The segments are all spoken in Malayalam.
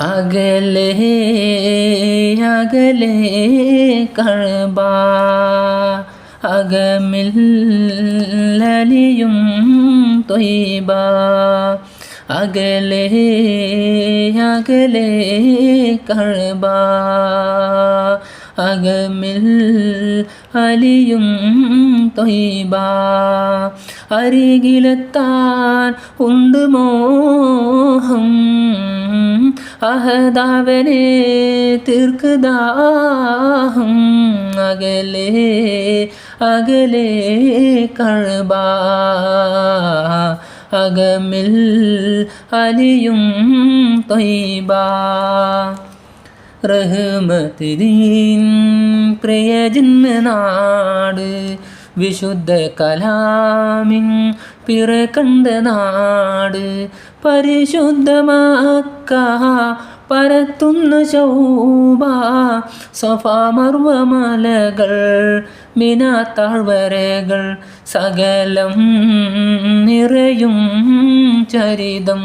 അകലെ അകലെ കഴബ. അകമിൽ ലലിയും തൊയ്ബ. അകലെ അകലെ കഴബ. അകമിൽ അലിയും തൊയ്ബ. അരികിലെത്താൻ ഉണ്ട് മോഹം. അഹദാവനെ തീർക്കുദാഹം അകലെ അകലെ കഴബ അകമിൽ അലിയും തൊയ്ബ റഹ്മത്തിരീൻ പ്രിയജന്മ നാട് വിശുദ്ധ കലാമിൻ പിറകണ്ട നാട് പരിശുദ്ധമാക്ക പരത്തുന്ന ശൗബ സഫാമർവമലകൾ മിനാത്താഴ്വരകൾ സകലം നിറയും ചരിതം.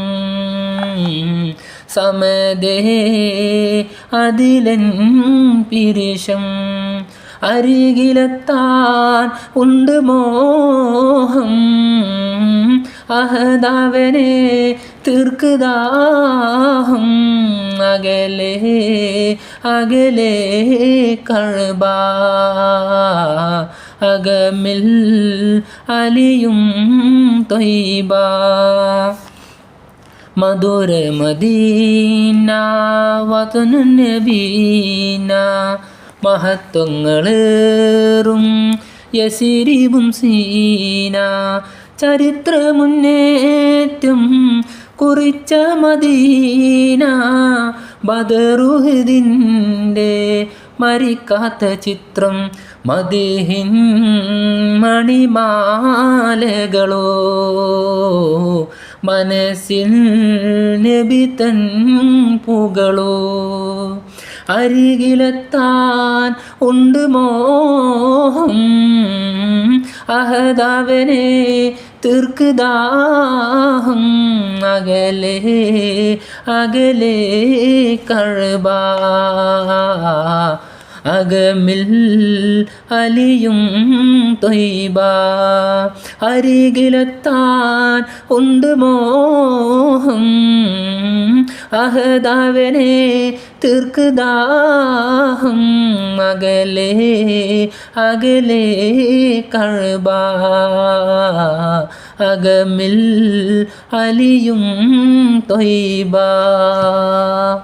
സമദേ അതിലൻ പിരിശം. അരികിലെത്താൻ ഉണ്ട് മോഹം. അഹദാവനെ തീർക്കുദാഹം. അകലെ അകലെ കഴുബ അകമിൽ അലിയും തൊയ്ബ. മധുര മദീന വതനു നബീന മഹത്വങ്ങളേറും. യസിരിവും സീന ചരിത്രമുന്നേറ്റം കുറിച്ച മദീന ബദറുഹദിന്റെ മരിക്കാത്ത ചിത്രം മദീഹിൻ മണിമാലകളോ മനസ്സിൽ നബിതൻ പുകളോ അരികിലെത്താൻ ഉണ്ട് മോഹം അഹദാവനെ തീർക്കുദാഹം അകലെ അകലെ കഴബ അകമിൽ അലിയും തൊയ്ബ അരികിലെത്താൻ ഉണ്ട് മോഹം അഹദാവനെ തീർക്കുദാഹം അകലെ അകലെ കഴബ അകമിൽ അലിയും തൊയ്ബ